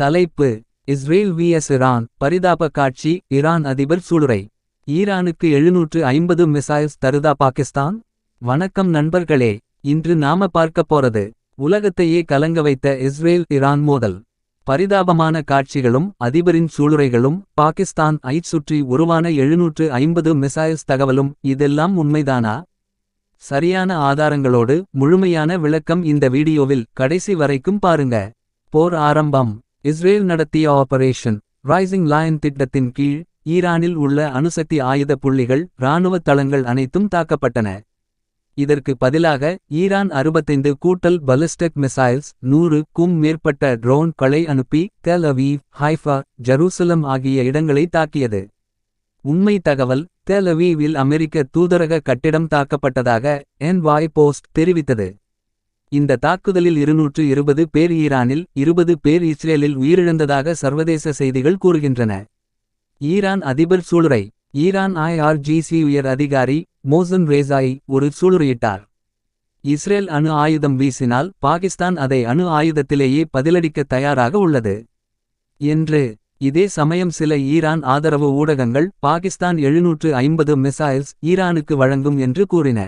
தலைப்பு Israel vs Iran பரிதாப காட்சி இரான் அதிபர் சூளுரை. ஈரானுக்கு எழுநூற்று ஐம்பது மிசைல்ஸ் தருதா பாகிஸ்தான்? வணக்கம் நண்பர்களே இன்று நாம பார்க்க போறது உலகத்தையே கலங்க வைத்த இஸ்ரேல் இரான் மோதல். பரிதாபமான காட்சிகளும் அதிபரின் சூளுரைகளும் பாகிஸ்தான் ஐ சுற்றி உருவான எழுநூற்று ஐம்பது மிசைல்ஸ் தகவலும் இதெல்லாம் உண்மைதானா? சரியான ஆதாரங்களோடு முழுமையான விளக்கம் இந்த வீடியோவில் கடைசி வரைக்கும் பாருங்க. போர் ஆரம்பம். இஸ்ரேல் நடத்திய ஆபரேஷன் ரைசிங் லயன் திட்டத்தின் கீழ் ஈரானில் உள்ள அணுசக்தி ஆயுத புள்ளிகள் இராணுவ தளங்கள் அனைத்தும் தாக்கப்பட்டன. இதற்கு பதிலாக ஈரான் அறுபத்தைந்து கூட்டல் பலிஸ்டிக் மிசைல்ஸ் நூறு க்கும் மேற்பட்ட ட்ரோன் களை அனுப்பி தெல் அவீவ் ஹைஃபா ஜெருசலம் ஆகிய இடங்களை தாக்கியது. உண்மை தகவல் தெல் அவீவில் அமெரிக்க தூதரக கட்டிடம் தாக்கப்பட்டதாக என் வாய் போஸ்ட் தெரிவித்தது. இந்த தாக்குதலில் இருநூற்று இருபது பேர் ஈரானில் இருபது பேர் இஸ்ரேலில் உயிரிழந்ததாக சர்வதேச செய்திகள் கூறுகின்றன. ஈரான் அதிபர் சூளுரை ஈரான் ஐஆர்ஜிசி உயர் அதிகாரி மோசன் ரேசாயி ஒரு சூளுரையிட்டார். இஸ்ரேல் அணு ஆயுதம் வீசினால் பாகிஸ்தான் அதை அணு ஆயுதத்திலேயே பதிலளிக்க தயாராக உள்ளது. என்று இதே சமயம் சில ஈரான் ஆதரவு ஊடகங்கள் பாகிஸ்தான் எழுநூற்று ஐம்பது மிசைல்ஸ் ஈரானுக்கு வழங்கும் என்று கூறின.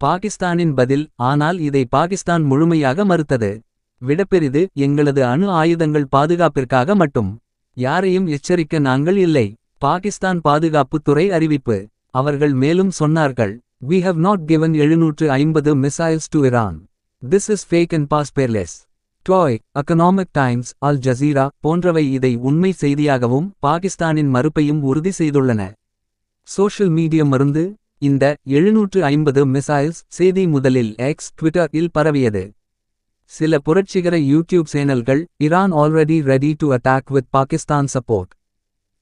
பாகிஸ்தானின் பதில் ஆனால் இதை பாகிஸ்தான் முழுமையாக மறுத்தது. விடப்பெரிது எங்களது அணு ஆயுதங்கள் பாதுகாப்பிற்காக மட்டும். யாரையும் எச்சரிக்க நாங்கள் இல்லை. பாகிஸ்தான் பாதுகாப்புத்துறை அறிவிப்பு. அவர்கள் மேலும் சொன்னார்கள் we have not given எழுநூற்று ஐம்பது missiles to Iran. This is fake and passpireless. ட்ராய் எக்கனாமிக் டைம்ஸ் அல் ஜசீரா போன்றவை இதை உண்மை செய்தியாகவும் பாகிஸ்தானின் மறுப்பையும் உறுதி செய்துள்ளன. சோஷியல் மீடியம் மருந்து இந்த எழுநூற்று ஐம்பது மிசைல்ஸ் செய்தி முதலில் எக்ஸ் ட்விட்டர் இல் பரவியது. சில புரட்சிகர யூடியூப் சேனல்கள் Iran already ready to attack with Pakistan support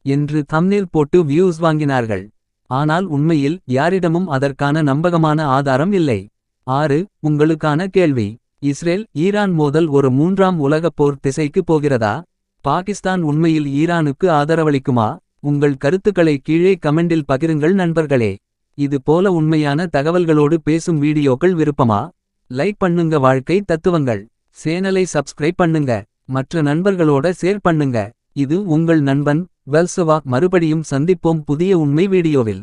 என்று தம்னில் போட்டு வியூஸ் வாங்கினார்கள். ஆனால் உண்மையில் யாரிடமும் அதற்கான நம்பகமான ஆதாரம் இல்லை. ஆறு உங்களுக்கான கேள்வி. இஸ்ரேல் ஈரான் மோதல் ஒரு மூன்றாம் உலகப் போர் திசைக்கு போகிறதா? பாகிஸ்தான் உண்மையில் ஈரானுக்கு ஆதரவளிக்குமா? உங்கள் கருத்துக்களை கீழே கமெண்டில் பகிருங்கள் நண்பர்களே. இது போல உண்மையான தகவல்களோடு பேசும் வீடியோக்கள் விருப்பமா? லைக் பண்ணுங்க வாழ்க்கை தத்துவங்கள். சேனலை சப்ஸ்கிரைப் பண்ணுங்க. மற்ற நண்பர்களோட ஷேர் பண்ணுங்க. இது உங்கள் நண்பன் வெல்சவா மறுபடியும் சந்திப்போம் புதிய உண்மை வீடியோவில்.